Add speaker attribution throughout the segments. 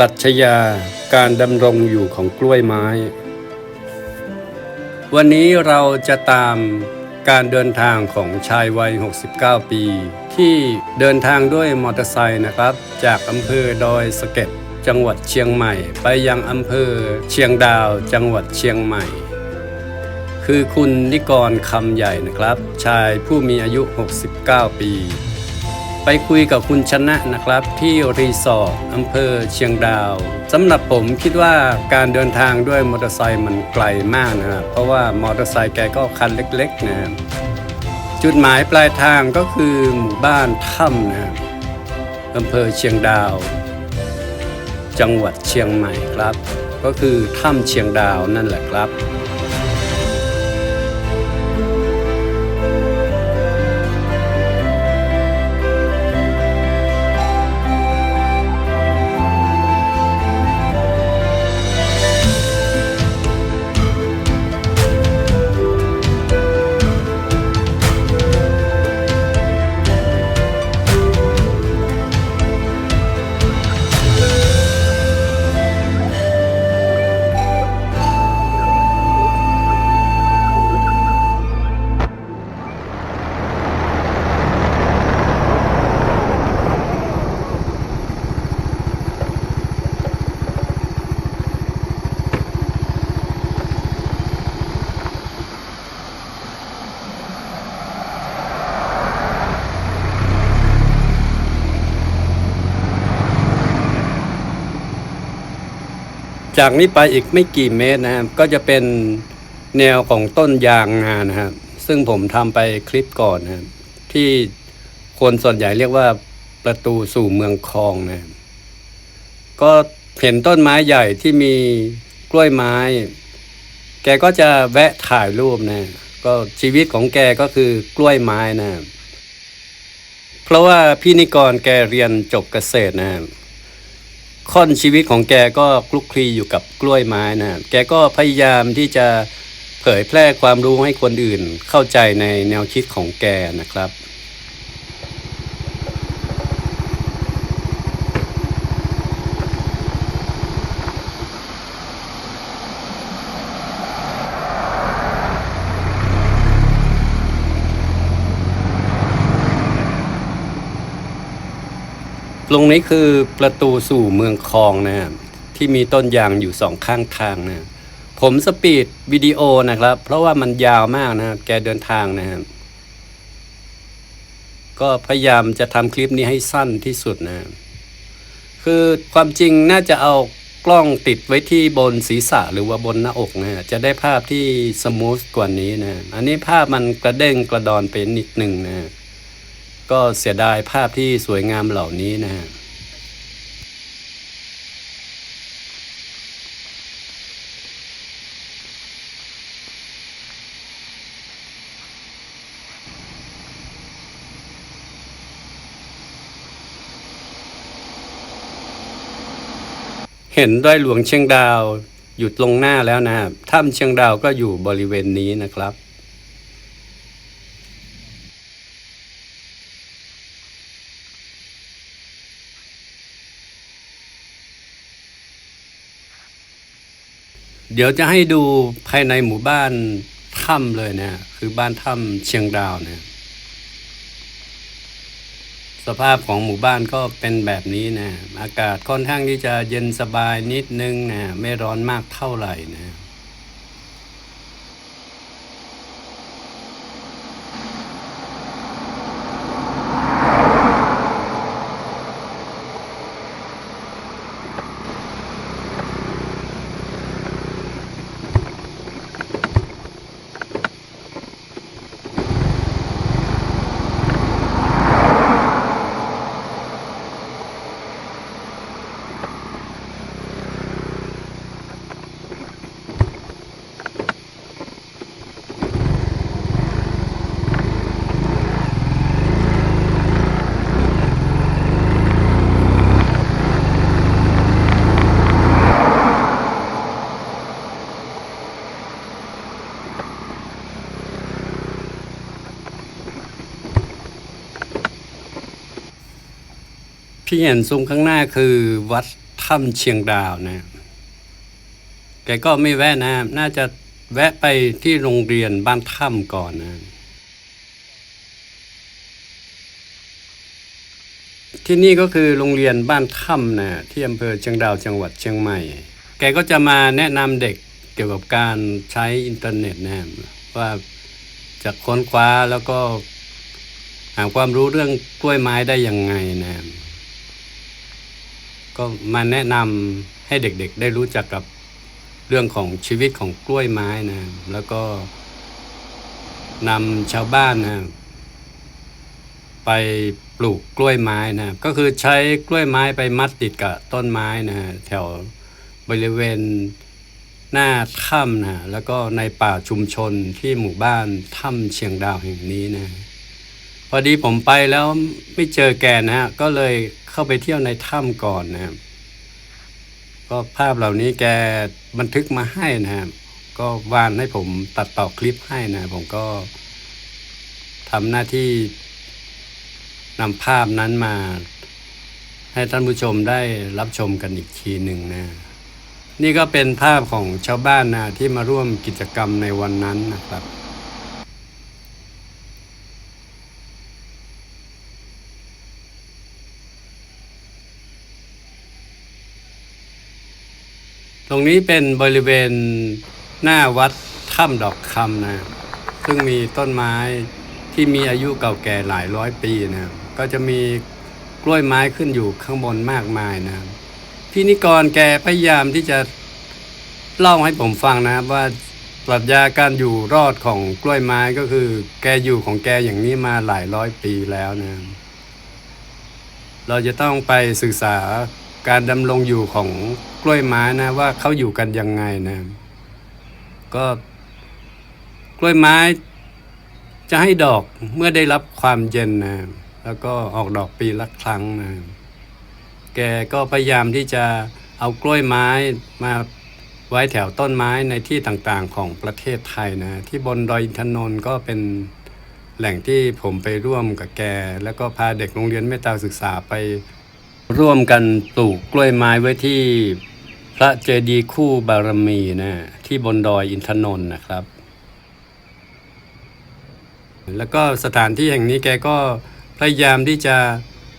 Speaker 1: ปรัชญาการดำรงอยู่ของกล้วยไม้ วันนี้เราจะตามการเดินทางของชายวัย 69 ปี ที่เดินทางด้วยมอเตอร์ไซค์นะครับ จากอำเภอดอยสะเก็ดจังหวัดเชียงใหม่ ไปยังอำเภอเชียงดาวจังหวัดเชียงใหม่ คือคุณนิกรคำใหญ่นะครับ ชายผู้มีอายุ 69 ปี ไปคุยกับคุณชนะนะครับ ที่รีสอร์ทอำเภอเชียงดาวสำหรับผมคิดว่าการเดินทางด้วยมอเตอร์ไซค์มันไกลมากนะครับเพราะว่ามอเตอร์ไซค์แกก็คันเล็กๆนะครับจุดหมายปลายทางก็คือหมู่บ้านถ้ำนะครับอำเภอเชียงดาว จังหวัดเชียงใหม่ครับ ก็คือถ้ำเชียงดาวนั่นแหละครับ จากนี้ไปอีกไม่กี่เมตรนะครับ ก็จะเป็นแนวของต้นยางนานะครับ ซึ่งผมทำไปคลิปก่อนนะครับ ที่คนส่วนใหญ่เรียกว่าประตูสู่เมืองคลองนะครับก็เห็นต้นไม้ใหญ่ที่มีกล้วยไม้ แกก็จะแวะถ่ายรูปนะ ก็ชีวิตของแกก็คือกล้วยไม้นะ เพราะว่าพี่นิกรแกเรียนจบเกษตรนะครับ ค่อนชีวิตของแกก็คลุกคลีอยู่กับกล้วยไม้นะแกก็พยายามที่จะเผยแพร่ความรู้ให้คนอื่นเข้าใจในแนวคิดของแกนะครับ ตรงนี้คือประตูสู่เมืองคลองนะครับที่มีต้นยางอยู่สองข้างทางนะผมสปีดวิดีโอนะครับ เพราะว่ามันยาวมากนะครับแกเดินทางนะครับก็พยายามจะทำคลิปนี้ให้สั้นที่สุดนะครับคือความจริงน่าจะเอากล้องติดไว้ที่บนศีรษะหรือว่าบนหน้าอกนะจะได้ภาพที่สมูทกว่านี้นะ อันนี้ภาพมันกระเด้งกระดอนไปนิดหนึ่งนะ ก็เสียดายภาพที่สวยงามเหล่านี้นะฮะเห็นด้วยหลวงเชียงดาวอยู่ตรงหน้าแล้วนะครับถ้ำเชียงดาวก็อยู่บริเวณนี้นะครับ เดี๋ยวจะให้ดูภายในหมู่บ้านถ้ำเลยเนี่ย คือบ้านถ้ำเชียงดาวเนี่ย สภาพของหมู่บ้านก็เป็นแบบนี้นะอากาศค่อนข้างที่จะเย็นสบายนิดนึงนะไม่ร้อนมากเท่าไหร่นะ พี่เห็นซุ้มข้างหน้าคือวัดถ้ำเชียงดาวนะ แกก็ไม่แวะนะ น่าจะแวะไปที่โรงเรียนบ้านถ้ำก่อนนะ ที่นี่ก็คือโรงเรียนบ้านถ้ำนะที่อำเภอเชียงดาวจังหวัดเชียงใหม่ แกก็จะมาแนะนำเด็กเกี่ยวกับการใช้อินเทอร์เน็ตนะว่าจะค้นคว้าแล้วก็หาความรู้เรื่องกล้วยไม้ได้ยังไงนะ ก็มาแนะนำให้เด็กๆ ได้รู้จักกับเรื่องของชีวิตของกล้วยไม้นะ แล้วก็นำชาวบ้านนะไปปลูกกล้วยไม้นะ ก็คือใช้กล้วยไม้ไปมัดติดกับต้นไม้นะแถวบริเวณหน้าถ้ำนะแล้วก็ในป่าชุมชนที่หมู่บ้านถ้ำเชียงดาวแห่งนี้นะ พอดีผมไปแล้วไม่เจอแกนะฮะก็เลย เข้าไปเที่ยวในถ้ำก่อนนะครับก็ภาพเหล่านี้แกบันทึกมาให้นะครับก็วานให้ผมตัดต่อคลิปให้นะ ผมก็ทำหน้าที่นำภาพนั้นมา ให้ท่านผู้ชมได้รับชมกันอีกทีหนึ่งนะ นี่ก็เป็นภาพของชาวบ้านนะที่มาร่วมกิจกรรมในวันนั้นนะครับ ตรงนี้เป็นบริเวณหน้าวัดถ้ำดอกคำนะ ซึ่งมีต้นไม้ที่มีอายุเก่าแก่หลายร้อยปีนะ ก็จะมีกล้วยไม้ขึ้นอยู่ข้างบนมากมายนะ พี่นิกรแกพยายามที่จะเล่าให้ผมฟังนะครับว่าปรัชญาการอยู่รอดของกล้วยไม้ก็คือ แกอยู่ของแกอย่างนี้มาหลายร้อยปีแล้วนะ เราจะต้องไปศึกษา การดำรงอยู่ของกล้วยไม้นะว่าเขาอยู่กันยังไงนะ ก็กล้วยไม้จะให้ดอกเมื่อได้รับความเย็นนะแล้วก็ออกดอกปีละครั้งนะแกก็พยายามที่จะเอากล้วยไม้มาไว้แถวต้นไม้ในที่ต่างๆของประเทศไทยนะ ที่บนดอยอินทนนท์ก็เป็นแหล่งที่ผมไปร่วมกับแก แล้วก็พาเด็กโรงเรียนเมตตาศึกษาไป ร่วมกันปลูกกล้วยไม้ไว้ที่พระเจดีย์คู่บารมีนะที่บนดอยอินทนนท์นะครับ แล้วก็สถานที่แห่งนี้แกก็พยายามที่จะ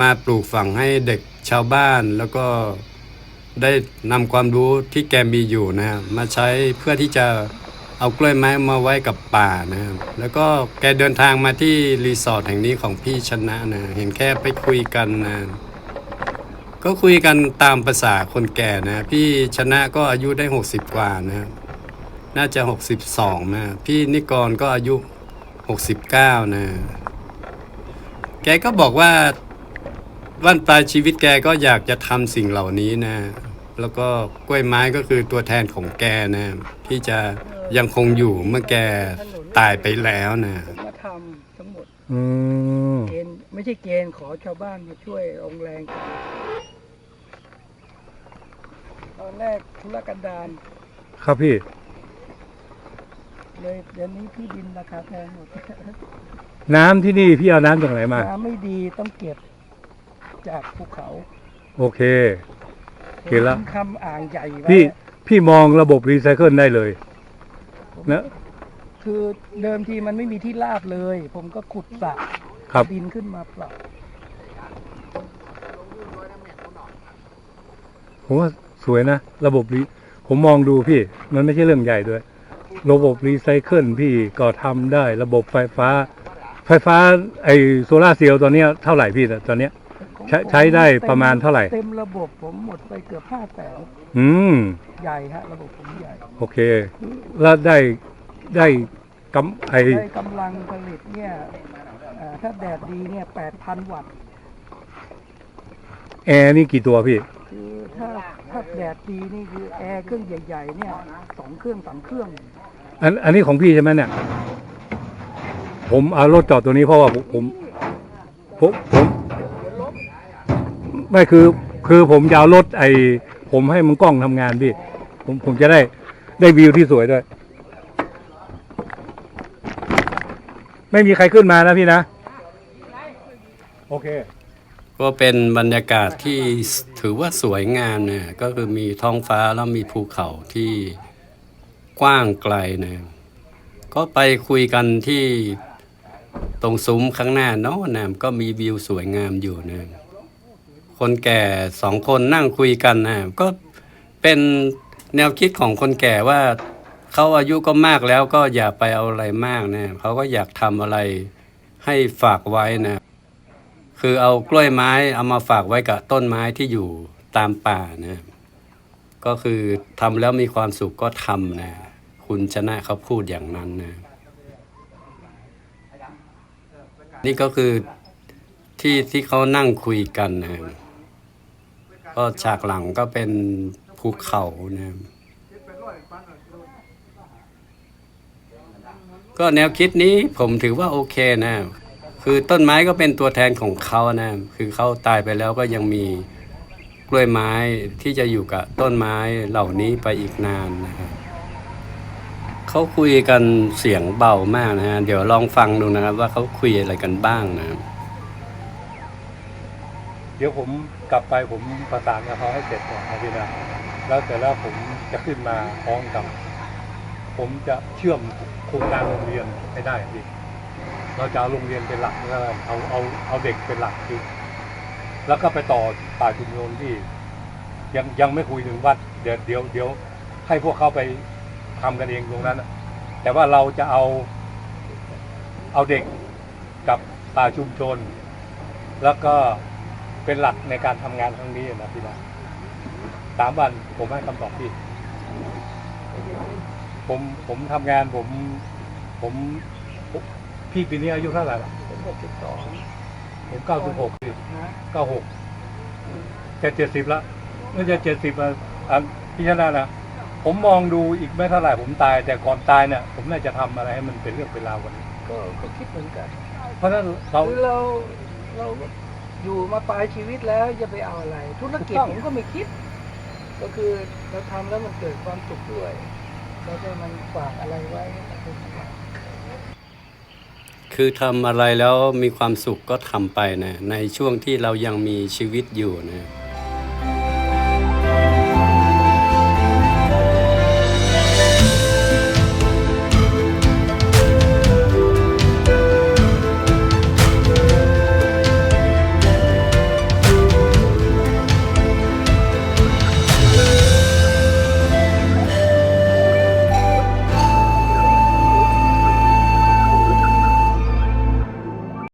Speaker 1: มาปลูกฝังให้เด็กชาวบ้านแล้วก็ได้นำความรู้ที่แกมีอยู่นะมาใช้เพื่อที่จะเอากล้วยไม้มาไว้กับป่านะครับแล้วก็แกเดินทางมาที่รีสอร์ทแห่งนี้ของพี่ชนะนะ เห็นแค่ไปคุยกันนะ ก็คุยกันตามภาษาคนแก่นะ พี่ชนะก็อายุได้ 60 กว่านะ น่าจะ 62 นะ พี่นิกรก็อายุ 69 นะ แกก็บอกว่าวันปลายชีวิตแกก็อยากจะทำสิ่งเหล่านี้นะ แล้วก็กล้วยไม้ก็คือตัวแทนของแกนะ ที่จะยังคงอยู่เมื่อแกตายไปแล้วนะ
Speaker 2: ผมมาทำทั้งหมด
Speaker 3: อืม
Speaker 2: เกณฑ์ไม่ใช่เกณฑ์ขอชาวบ้านมาช่วยองแรงกัน ตอนแรกธุรกันดาร
Speaker 3: ครับพี่
Speaker 2: เลยเดี๋ยวนี้ที่ดินราคาแพงหมด
Speaker 3: น้ำที่นี่พี่เอาน้ำจากไหนมา
Speaker 2: น้ำไม่ดีต้องเก็บจากภูเขา
Speaker 3: โอเค เก็บแล้ว
Speaker 2: ผมทำอ่างใหญ่ไว้
Speaker 3: พี่พี่มองระบบรีไซเคิลได้เลยนะ
Speaker 2: คือเดิมทีมันไม่มีที่ราบเลย ผมก็ขุดสระ
Speaker 3: ครับ
Speaker 2: ดินขึ้นมาปรับ
Speaker 3: ผมว่า สวยนะ ระบบรีผมมองดูพี่ มันไม่ใช่เรื่องใหญ่ด้วย ระบบรีไซเคิลพี่ก็ทำได้ ระบบไฟฟ้า ไฟฟ้าไอโซลาร์เซลล์ตอนเนี้ยเท่าไหร่พี่ตอนเนี้ยใช้ใช้ได้ประมาณเท่าไหร่
Speaker 2: เต็มระบบผมหมดไปเกือบห้าแสน
Speaker 3: อืม
Speaker 2: ใหญ่ฮะระบบผมใหญ่
Speaker 3: โอเค แล้วได้ได้กำไอ
Speaker 2: ได้กำลังผลิตเนี่ยเอ่อถ้าแดดดีเนี่ยแปดพันวัตต์
Speaker 3: แอร์นี่กี่ตัวพี่
Speaker 2: คือถ้าถ้าแดดดีนี่คือแอร์เครื่องใหญ่ๆเนี่ยสองเครื่องสามเครื่อง
Speaker 3: อันอันนี้ของพี่ใช่ไหมเนี่ย ผมเอารถจอดตัวนี้เพราะว่าผมผมผมผมไม่คือคือผมจะเอารถไอผมให้มันกล้องทำงานพี่ผมผมจะได้ได้วิวที่สวยด้วย ไม่มีใครขึ้นมานะพี่นะ โอเค
Speaker 1: ก็เป็นบรรยากาศที่ถือว่าสวยงามเนะก็คือมีท้องฟ้าแล้วมีภูเขาที่กว้างไกลเนะก็ไปคุยกันที่ตรงซุ้มข้างหน้าโน้นนะก็มีวิวสวยงามอยู่นะคนแก่สองคนนั่งคุยกันนะก็เป็นแนวคิดของคนแก่ว่าเขาอายุก็มากแล้วก็อย่าไปเอาอะไรมากนะเขาก็อยากทำอะไรให้ฝากไว้นะ คือเอากล้วยไม้เอามาฝากไว้กับต้นไม้ที่อยู่ตามป่านะ ก็คือทำแล้วมีความสุขก็ทำนะ คุณชนะเขาพูดอย่างนั้นนะ นี่ก็คือที่ที่เขานั่งคุยกันนะ ก็ฉากหลังก็เป็นภูเขานะ ก็แนวคิดนี้ผมถือว่าโอเคนะ คือต้นไม้ก็เป็นตัวแทนของเขานะ คือเขาตายไปแล้วก็ยังมีกล้วยไม้ที่จะอยู่กับต้นไม้เหล่านี้ไปอีกนานนะครับเขาคุยกันเสียงเบามากนะฮะ เดี๋ยวลองฟังดูนะครับ ว่าเขาคุยอะไรกันบ้างนะครับ
Speaker 3: เดี๋ยวผมกลับไปผมประสานกับเขาให้เสร็จก่อนนะพี่นะแล้วเสร็จแล้วผมจะขึ้นมาพร้อมกับ ผมจะเชื่อมโครงการโรงเรียนให้ได้พี่ เราจะเอาโรงเรียนเป็นหลักแล้วกันเอาเอาเอาเด็กเป็นหลักคือแล้วก็ไปต่อป่าชุมชนที่ ยังยังไม่คุยถึงวัดเดี๋ยวเดี๋ยวเดี๋ยวให้พวกเขาไปทำกันเองตรงนั้น แต่ว่าเราจะเอาเอาเด็กกับป่าชุมชน แล้วก็เป็นหลักในการทำงานครั้งนี้นะพี่นะสามวันผมให้คำตอบพี่ผมผมทำงานผมผม พี่ปีนี้อายุเท่าไหร่ละ
Speaker 2: เป็นหกสิบสอง
Speaker 3: ผมเก้าสิบหก
Speaker 2: นะ
Speaker 3: เก้าหกจะเจ็ดสิบละไม่จะเจ็ดสิบอันพี่ชนะนะผมมองดูอีกไม่เท่าไหร่ผมตาย แต่ก่อนตายเนี่ยผมน่าจะทำอะไรให้มันเป็นเรื่องเป็นราวกว่านี้
Speaker 2: ก็ก็คิดเหมือนกัน
Speaker 3: เพราะฉะนั้นเรา
Speaker 2: คือเราเราอยู่มาปลายชีวิตแล้วจะไปเอาอะไร ธุรกิจ
Speaker 3: ถูกต้อง
Speaker 2: ผมก็ไม่คิด ก็คือเราทำแล้วมันเกิดความสุขด้วยเราจะมันฝากอะไรไว้ให้กับคนอื่น
Speaker 1: คือทำอะไรแล้วมีความสุขก็ทำไปนะในช่วงที่เรายังมีชีวิตอยู่นะ